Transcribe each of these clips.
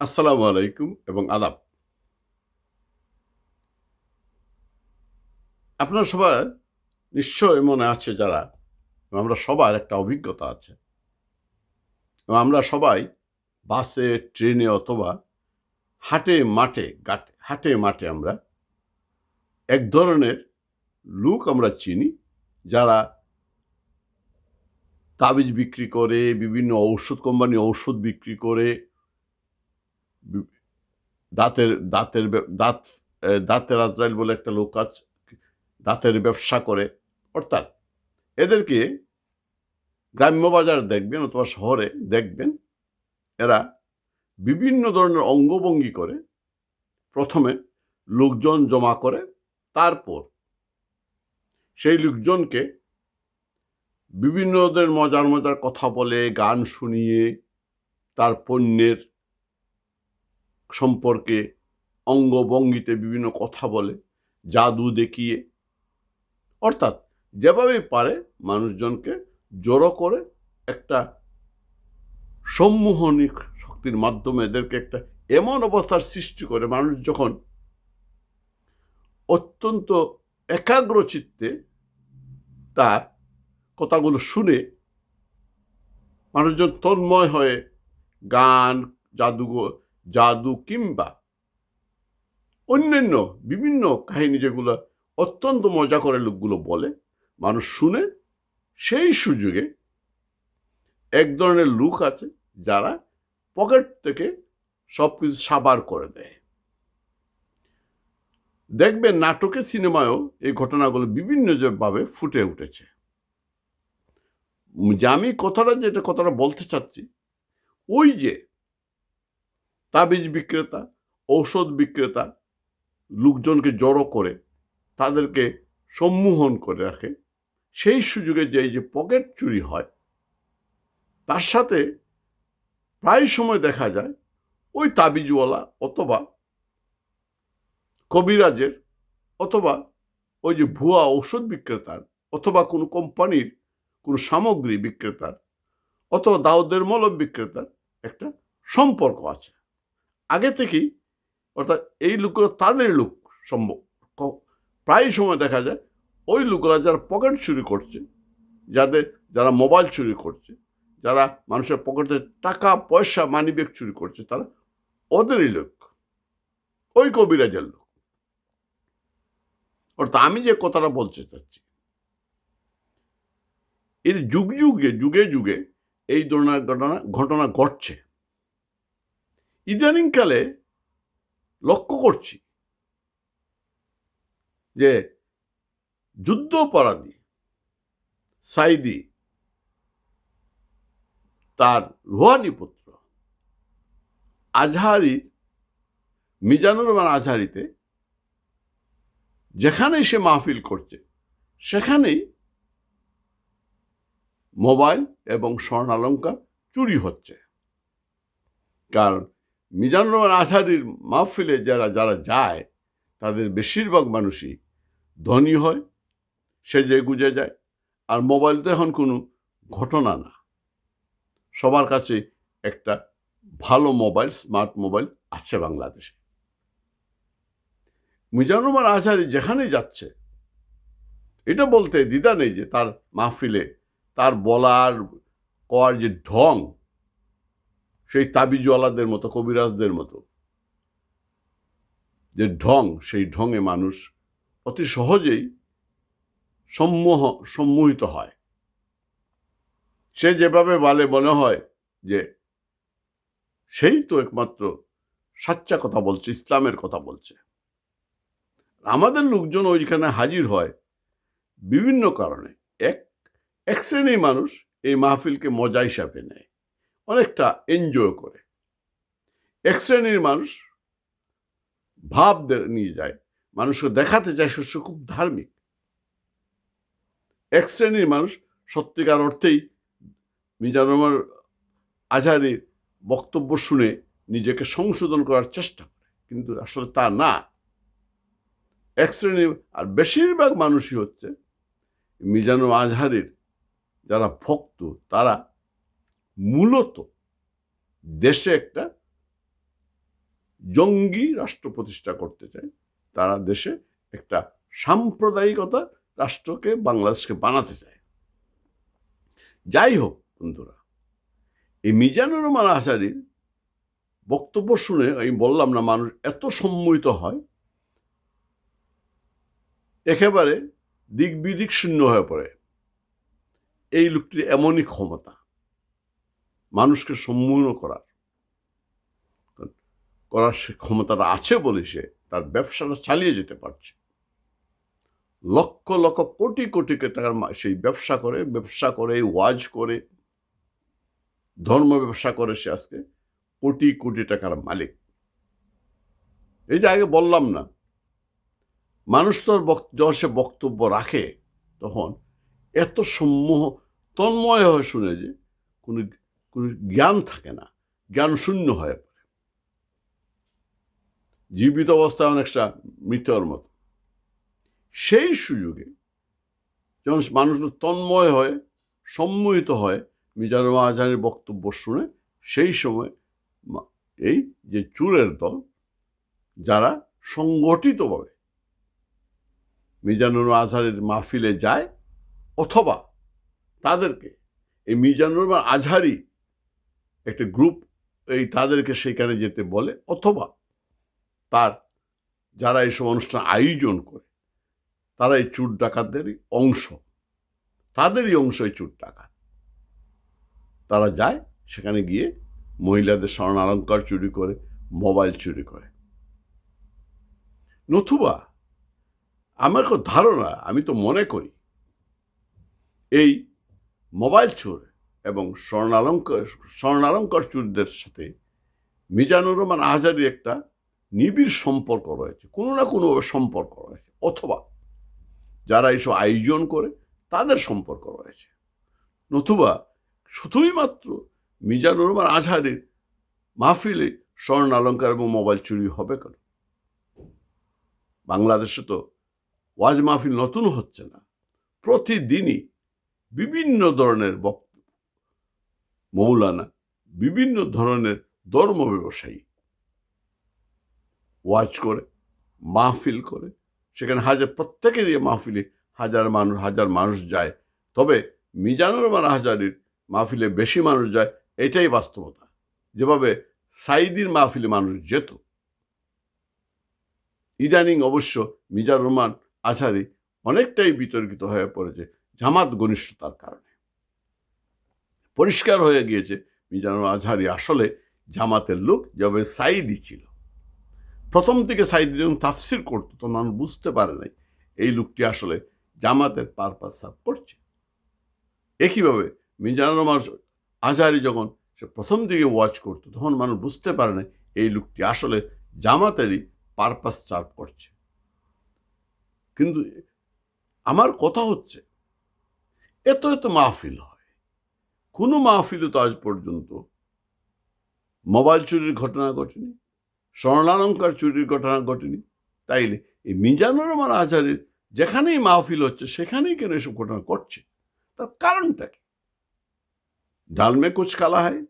আসসালামু আলাইকুম এবং আদাব। আপনারা সবাই নিশ্চয় মনে আছে যারা আমরা সবার একটা অভিজ্ঞতা আছে। আমরা সবাই বাসে, ট্রেনে অথবা হাটে মাঠে, গাটে, হাটে মাঠে আমরা এক ধরনের লোক আমরা চিনি, যারা তাবিজ বিক্রি করে, বিভিন্ন ঔষধ কোম্পানি ঔষধ বিক্রি করে দাঁতের দাঁতের দাঁত দাঁতের আজরাইল বলে একটা লোক আছে দাঁতের ব্যবসা করে। অর্থাৎ এদেরকে গ্রাম্য বাজার দেখবেন অথবা শহরে দেখবেন, এরা বিভিন্ন ধরনের অঙ্গভঙ্গি করে। প্রথমে লোকজন জমা করে, তারপর সেই লোকজনকে বিভিন্ন ধরনের মজার মজার কথা বলে, গান শুনিয়ে, তার পণ্যের সম্পর্কে অঙ্গভঙ্গিতে বিভিন্ন কথা বলে, জাদু দেখিয়ে। অর্থাৎ যেভাবে পারে মানুষজনকে জড়ো করে একটা সম্মোহনী শক্তির মাধ্যমে এদেরকে একটা এমন অবস্থার সৃষ্টি করে মানুষ যখন অত্যন্ত একাগ্র চিত্তে তার কথাগুলো শুনে মানুষজন তন্ময় হয়ে গান, জাদুঘর জাদু কিংবা অন্যান্য বিভিন্ন কাহিনী যেগুলো অত্যন্ত মজা করে লোকগুলো বলে, মানুষ শুনে সেই সুযোগে এক ধরনের লুক আছে যারা পকেট থেকে সব কিছু সাবার করে দেয়। দেখবে নাটকে, সিনেমায়ও এই ঘটনাগুলো বিভিন্ন যে- ভাবে ফুটে উঠেছে। যে আমি কথাটা, যেটা কথাটা বলতে চাচ্ছি, ওই যে তাবিজ বিক্রেতা, ঔষধ বিক্রেতা লোকজনকে জড়ো করে তাদেরকে সম্মোহন করে রাখে। সেই সুযোগে যে যে পকেট চুরি হয়, তার সাথে প্রায় সময় দেখা যায় ওই তাবিজওয়ালা অথবা কবিরাজের অথবা ওই যে ভুয়া ঔষধ বিক্রেতার অথবা কোনো কোম্পানির কোনো সামগ্রী বিক্রেতার অথবা দাউদের মলম বিক্রেতার একটা সম্পর্ক আছে। আগে থেকেই, অর্থাৎ এই লোকগুলো তাদের লোক সম্ভব। প্রায় সময় দেখা যায় ওই লোকরা যারা পকেট চুরি করছে, যাদের, যারা মোবাইল চুরি করছে, যারা মানুষের পকেটে টাকা, পয়সা মানিব্যাগ চুরি করছে, তারা ওদেরই লোক, ওই কবিরাজের লোক। অর্থাৎ আমি যে কথাটা বলতে চাচ্ছি, এর যুগ যুগে যুগে যুগে এই ধরনের ঘটনা ঘটনা ঘটছে। ইদানিংকালে লক্ষ্য করছি যে যুদ্ধ অপরাধী সাইদি তার রুহানি পুত্র আজহারি মিজানুর রহমান আজহারিতে, যেখানেই সে মাহফিল করছে, সেখানেই মোবাইল এবং স্বর্ণালঙ্কার চুরি হচ্ছে। কারণ মিজানুর রহমান আজহারির মাহফিলে যারা যারা যায়, তাদের বেশিরভাগ মানুষই ধনী হয়, সেজে গুজে যায়। আর মোবাইল তো এখন কোনো ঘটনা না। সবার কাছে একটা ভালো মোবাইল, স্মার্ট মোবাইল আছে বাংলাদেশে। মিজানুর রহমান যেখানে যাচ্ছে, এটা বলতে দ্বিধা নেই যে তার মাহফিলে তার বলার, কর যে ঢং সেই তাবিজওয়ালাদের মতো, কবিরাজদের মতো। যে ঢং, সেই ঢঙে মানুষ অতি সহজেই সম্মোহ, সম্মোহিত হয়। সে যেভাবে বলে, মনে হয় যে সেই তো একমাত্র সাচ্চা কথা বলছে, ইসলামের কথা বলছে। আমাদের লোকজন ওইখানে হাজির হয় বিভিন্ন কারণে। এক এক শ্রেণির মানুষ এই মাহফিলকে মজা হিসাবে নেয়। অনেকটা এনজয় করে। এক শ্রেণির মানুষ ভাব নিয়ে যায়, মানুষকে দেখাতে চায় সে খুব ধার্মিক। এক শ্রেণির মানুষ সত্যিকার অর্থেই মিজানুর আজহারির বক্তব্য শুনে নিজেকে সংশোধন করার চেষ্টা করে, কিন্তু আসলে তা না। এক শ্রেণির আর বেশিরভাগ মানুষই হচ্ছে মিজানুর আজহারির যারা ভক্ত, তারা মূলত দেশে একটা জঙ্গি রাষ্ট্র প্রতিষ্ঠা করতে চায়, তারা দেশে একটা সাম্প্রদায়িকতা রাষ্ট্রকে বাংলাদেশকে বানাতে চায়। যাই হোক বন্ধুরা, এই মিজানুর রহমান আচারির বক্তব্য শুনে আমি বললাম না, মানুষ এত সম্মোহিত হয়, একেবারে দিক বিদিক শূন্য হয়ে পড়ে। এই লোকটির এমনই ক্ষমতা। মানুষকে সম্মোহন করার। করার সে ক্ষমতাটা আছে বলে সে তার ব্যবসাটা চালিয়ে যেতে পারছে। লক্ষ লক্ষ কোটি কোটি টাকার সেই ব্যবসা করে ব্যবসা করে, ওয়াজ করে, ধর্ম ব্যবসা করে সে আজকে কোটি কোটি টাকার মালিক। এই যে আগে বললাম না, মানুষ তোর যখন সে বক্তব্য রাখে, তখন এত সম্মোহ, তন্ময় হয়ে শুনে যে কোনো জ্ঞান থাকে না, জ্ঞান শূন্য হয়ে পড়ে। জীবিত অবস্থায় অনেকটা মৃতর মতো। সেই সুযোগে যখন মানুষ তন্ময় হয়, সম্মোহিত হয় মিজানুর আজহানের বক্তব্য শুনে, সেই সময় এই যে চুরের দল, যারা সংগঠিতভাবে মিজানুর আজহারের মাহফিলে যায়, অথবা তাদেরকে এই মিজানুর আজহারি একটা গ্রুপ এই তাদেরকে সেখানে যেতে বলে অথবা তার যারা এইসব অনুষ্ঠান আয়োজন করে, তারা এই চুর ডাকাতদেরই অংশ। তাদেরই অংশ এই চুর ডাকাত। তারা যায়, সেখানে গিয়ে মহিলাদের স্বর্ণ অলঙ্কার চুরি করে, মোবাইল চুরি করে। নতুবা, আমার ধারণা, আমি তো মনে করি, এই মোবাইল চোর এবং স্বর্ণালঙ্কার স্বর্ণালঙ্কার চুরদের সাথে মিজানুর রহমান আজারির একটা নিবিড় সম্পর্ক রয়েছে, কোনো না কোনোভাবে সম্পর্ক রয়েছে, অথবা যারা এইসব আয়োজন করে তাদের সম্পর্ক রয়েছে। নতুবা শুধুই মাত্র মিজানুর রহমান আজহারের মাহফিলে স্বর্ণ অলঙ্কার এবং মোবাইল চুরি হবে কেন? বাংলাদেশে তো ওয়াজ মাহফিল নতুন হচ্ছে না। প্রতিদিনই বিভিন্ন ধরনের বক্তব্য মৌলানা বিভিন্ন ধরনের ধর্ম ব্যবসায়ী। ওয়াজ করে, মাহফিল করে, সেখানে হাজার প্রত্যেকেরই মাহফিলে হাজার মানুষ হাজার মানুষ যায়, তবে মিজানুর রহমান হাজারির মাহফিলে বেশি মানুষ যায়, এটাই বাস্তবতা। যেভাবে সাইদির মাহফিলে মানুষ যেত। ইদানিং অবশ্য মিজানুর রহমান আছারি অনেকটাই বিতর্কিত হয়ে পড়েছে, জামাত ঘনিষ্ঠতার কারণে। পরিষ্কার হয়ে গিয়েছে। মিজানুর আজহারি আসলে জামাতের লোক যেভাবে সাইদি ছিল। প্রথম থেকে সাইদি যখন তাফসির করতো, তখন মানুষ বুঝতে পারে নাই এই লোকটি আসলে জামাতের পারপাস সার্ভ করছে। একইভাবে মিজানুর আজহারি যখন সে প্রথম দিকে ওয়াচ করতো, তখন মানুষ বুঝতে পারে না এই লোকটি আসলে জামাতেরই পারপাস সার্ভ করছে। কিন্তু আমার কথা হচ্ছে, এত এত মাহফিল হয় কোনো মাহফিলে তো আজ পর্যন্ত। মোবাইল চুরির ঘটনা ঘটেনি, স্বর্ণালঙ্কার চুরির ঘটনা ঘটেনি। তাইলে এই মিজানুর রহমান আজহারের যেখানেই মাহফিল হচ্ছে, সেখানেই কেন এসব ঘটনা ঘটছে? তার কারণটা কি? ডালমে কুচকালা হয়,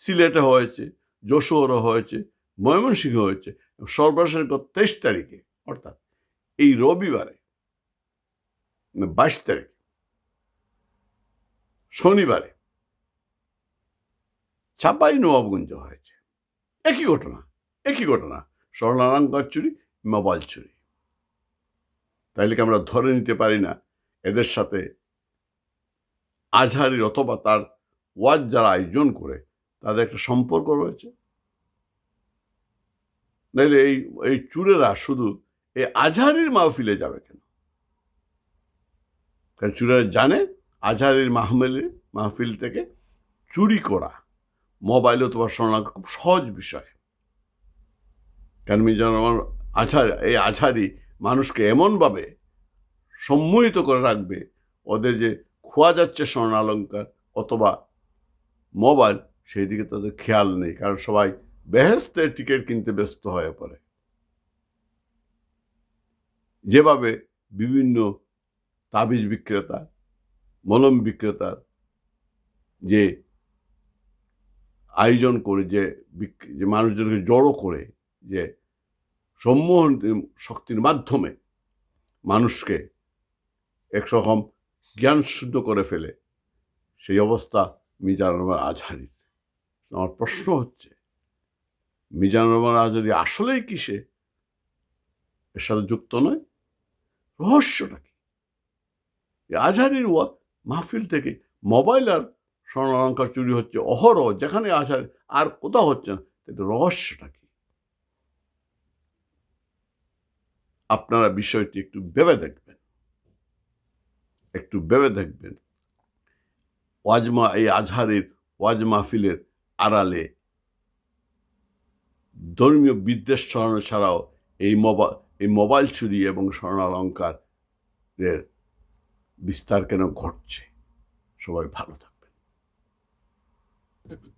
সিলেটে হয়েছে, যশোরে হয়েছে, ময়মনসিংহ হয়েছে সর্বশেষ গত তেইশ তারিখে, অর্থাৎ এই রবিবারে বাইশ তারিখ, শনিবারে চাপাই নবাবগঞ্জ হয়েছে। একই ঘটনা একই ঘটনা। স্বর্ণালঙ্কার চুরি, মোবাইল চুরি। তাইলে কি আমরা ধরে নিতে পারি না এদের সাথে আজহারির অথবা তার ওয়াজ যারা আয়োজন করে, তাদের একটা সম্পর্ক রয়েছে? নাইলে এই এই চুরেরা শুধু এই আজহারির মাহফিলে যাবে কেন? কারণ চুরেরা জানে আজহারির মাহমিলে মাহফিল থেকে চুরি করা মোবাইল অথবা শোনা খুব সহজ বিষয়। কারণ মিজানুর রহমান আছার এই আজহারি মানুষকে এমনভাবে সম্মোহিত করে রাখবে, ওদের যে খোয়া যাচ্ছে স্বর্ণালঙ্কার অথবা মোবাইল, সেই দিকে তাদের খেয়াল নেই, কারণ সবাই বেহেস্তের টিকিট কিনতে ব্যস্ত হয়ে পড়ে। যেভাবে বিভিন্ন তাবিজ বিক্রেতা, মলম বিক্রেতার যে আয়োজন করে যে যে মানুষজনকে জড়ো করে যে সম্মোহন শক্তির মাধ্যমে মানুষকে একরকম জ্ঞান শুদ্ধ করে ফেলে, সেই অবস্থা মিজানুর রহমান আজহারির। আমার প্রশ্ন হচ্ছে মিজানুর রহমান আজহারি আসলেই কিসে এর সাথে যুক্ত নয়? রহস্যটা কি? আজহারির ওয়া মাহফিল থেকে মোবাইল আর স্বর্ণালঙ্কার চুরি হচ্ছে, অহরহ, যেখানে আজহারি আর কোথাও হচ্ছে না। রহস্যটা কি? আপনারা বিষয়টি একটু ভেবে দেখবেন। একটু ভেবে দেখবেন। ওয়াজমা, এই আজহারের ওয়াজ মাহফিলের আড়ালে ধর্মীয় বিদ্বেষ ছড়ানো ছাড়াও এই মোবাইল এই মোবাইল চুরি এবং স্বর্ণালঙ্কারের বিস্তার কেন ঘটছে? সবাই ভালো থাকবেন Thank you.